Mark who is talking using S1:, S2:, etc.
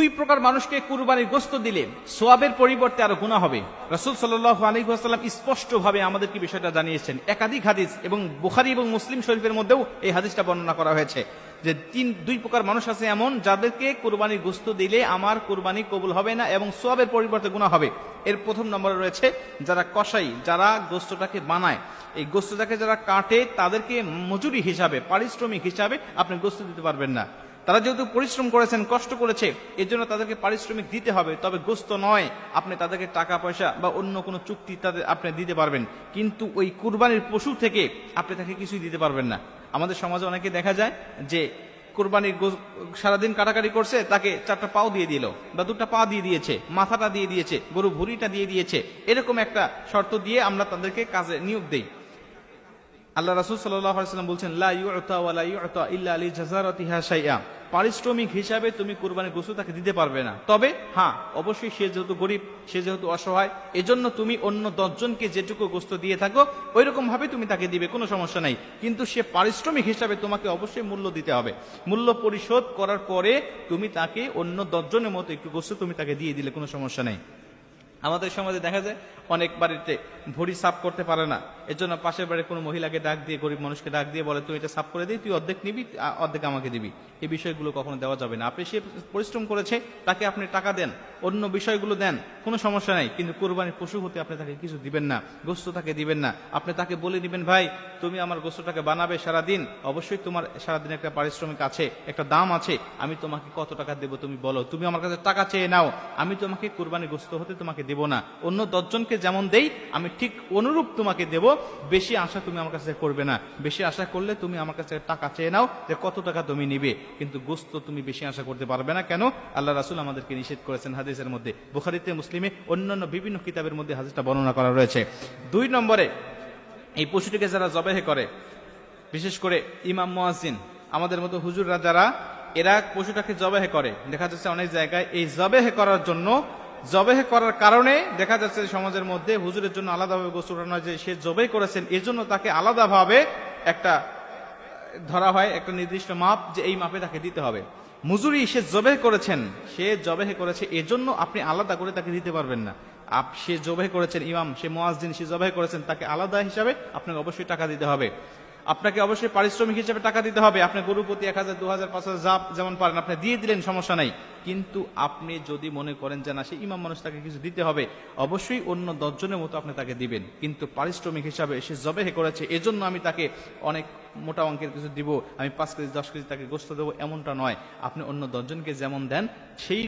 S1: দুই প্রকার মানুষকে কুরবানির গোস্ত দিলে সোয়াবের পরিবর্তে আরও গুণা হবে। রসুল সাল্লাহ আলহিহাস্লাম স্পষ্টভাবে আমাদেরকে বিষয়টা জানিয়েছেন। একাধিক হাদিস এবং বুখারি এবং মুসলিম শরীফের মধ্যেও এই হাদিসটা বর্ণনা করা হয়েছে যে তিন, দুই প্রকার মানুষ আছে এমন যাদেরকে কুরবানির গোস্ত দিলে আমার কুরবানি কবুল হবে না এবং সোয়াবের পরিবর্তে গুণা হবে। এর প্রথম নম্বরে রয়েছে যারা কসাই, যারা গোস্তটাকে বানায়। এই গোস্তটাকে যারা কাটে, তাদেরকে মজুরি হিসাবে, পারিশ্রমিক হিসাবে আপনি গোস্ত দিতে পারবেন না। তারা যেহেতু পরিশ্রম করেছেন, কষ্ট করেছে এর জন্য তাদেরকে পারিশ্রমিক দিতে হবে। তবে গোস্ত নয়, আপনি তাদেরকে টাকা, পয়সা বা অন্য কোনো চুক্তি তাদের আপনি দিতে পারবেন। কিন্তু ওই কুরবানির পশু থেকে আপনি তাকে কিছুই দিতে পারবেন না। আমাদের সমাজে অনেকে দেখা যায় যে কোরবানির সারাদিন কাটাকাটি করছে, তাকে চারটা পাও দিয়ে দিল বা দুটা পা দিয়ে দিয়েছে, মাথাটা দিয়ে দিয়েছে, গরু ভুঁড়িটা দিয়ে দিয়েছে। এরকম একটা শর্ত দিয়ে আমরা তাদেরকে কাজে নিয়োগ দেই। আল্লাহ রাসুল সাল্লাম বলছেন, লা ইউতা ইল্লা আলি জাযারাতিহা শাইআ। পারিশ্রমিক হিসাবে তুমি কোরবানি গোসু তাকে দিতে পারবে না। তবে হ্যাঁ অবশ্যই সে যেহেতু গরিব, সে যেহেতু অসহায়, এজন্য তুমি অন্য দশজনকে যেটুকু গোস্ত দিয়ে থাকো ওই ভাবে তুমি তাকে দিবে, কোনো সমস্যা নাই। কিন্তু সে পারিশ্রমিক হিসাবে তোমাকে অবশ্যই মূল্য দিতে হবে। মূল্য পরিশোধ করার পরে তুমি তাকে অন্য দশজনের মতো একটু গোস্ত তুমি তাকে দিয়ে দিলে, কোনো সমস্যা নেই। আমাদের সমাজে দেখা যায় অনেক বাড়িতে ভরি সাফ করতে পারে না। এর জন্য পাশের বাড়ির কোনো মহিলাকে ডাক দিয়ে, গরিব মানুষকে ডাক দিয়ে বলে, তুই এটা সাফ করে দিই তুই অর্ধেক নিবি অর্ধেক আমাকে দিবি। এই বিষয়গুলো কখনো দেওয়া যাবে না। আপনি সে পরিশ্রম করেছে, তাকে আপনি টাকা দেন, অন্য বিষয়গুলো দেন, কোনো সমস্যা নাই। কিন্তু কোরবানির পশু হতে আপনি তাকে কিছু দিবেন না, গোস্ত তাকে দিবেন না। আপনি তাকে বলে দিবেন, ভাই, তুমি আমার গোস্তটাকে বানাবে সারাদিন, অবশ্যই তোমার সারাদিন একটা পারিশ্রমিক আছে, একটা দাম আছে, আমি তোমাকে কত টাকা দেবো তুমি বলো। তুমি আমার কাছে টাকা চেয়ে নাও, আমি তোমাকে কোরবানি গোস্ত হতে তোমাকে দেব না। অন্য দশজনকে যেমন দেই, আমি ঠিক অনুরূপ তোমাকে দেব। বেশি আশা তুমি আমার কাছে করবে না। বেশি আশা করলে তুমি আমার কাছে টাকা চেয়ে নাও যে কত টাকা তুমি নিবে। কিন্তু গোস্ত তুমি বেশি আশা করতে পারবে না। কেন? আল্লাহ রাসুল আমাদেরকে নিষেধ করেছেন হাদিসের মধ্যে। বুখারিতে, মুসলিমে অন্যান্য বিভিন্ন কিতাবের মধ্যে হাদিসটা বর্ণনা করা রয়েছে। দুই নম্বরে, এই পশুটিকে যারা জবেহে করে, বিশেষ করে ইমাম মোয়াজিন আমাদের মতো হুজুররা যারা, এরা পশুটাকে জবেহে করে। দেখা যাচ্ছে অনেক জায়গায় এই জবেহে করার জন্য জবেহে করার কারণে দেখা যাচ্ছে সমাজের মধ্যে হুজুরের জন্য আলাদাভাবে গোসল করানো যে সে জবে করেছেন, এর জন্য তাকে আলাদাভাবে একটা ধরা হয়, একটা নির্দিষ্ট মাপ যে এই মাপে তাকে দিতে হবে। মুজুরি সে জবে করেছেন, সে জবে করেছে এজন্য আপনি আলাদা করে তাকে দিতে পারবেন না। আপ, সে জবে করেছেন ইমাম, সে মোয়াজদিন সে জবে করেছেন, তাকে আলাদা হিসাবে আপনাকে অবশ্যই টাকা দিতে হবে। আপনাকে অবশ্যই পারিশ্রমিক হিসেবে টাকা দিতে হবে। আপনি গরু প্রতি এক হাজার, দু হাজার, পাঁচ হাজার যা যেমন পারেন, আপনি দিয়ে দিলেন, সমস্যা নাই। কিন্তু আপনি যদি মনে করেন যে না, সে ইমাম মানুষ তাকে কিছু দিতে হবে, অবশ্যই অন্য দশজনের মতো আপনি তাকে দিবেন। কিন্তু পারিশ্রমিক হিসাবে সে জবেহে করেছে, এজন্য আমি তাকে অনেক মোটা অঙ্কের কিছু দিব, আমি পাঁচ কেজি, দশ কেজি তাকে গোস্ত দেবো, এমনটা নয়। আপনি অন্য দশজনকে যেমন দেন, সেই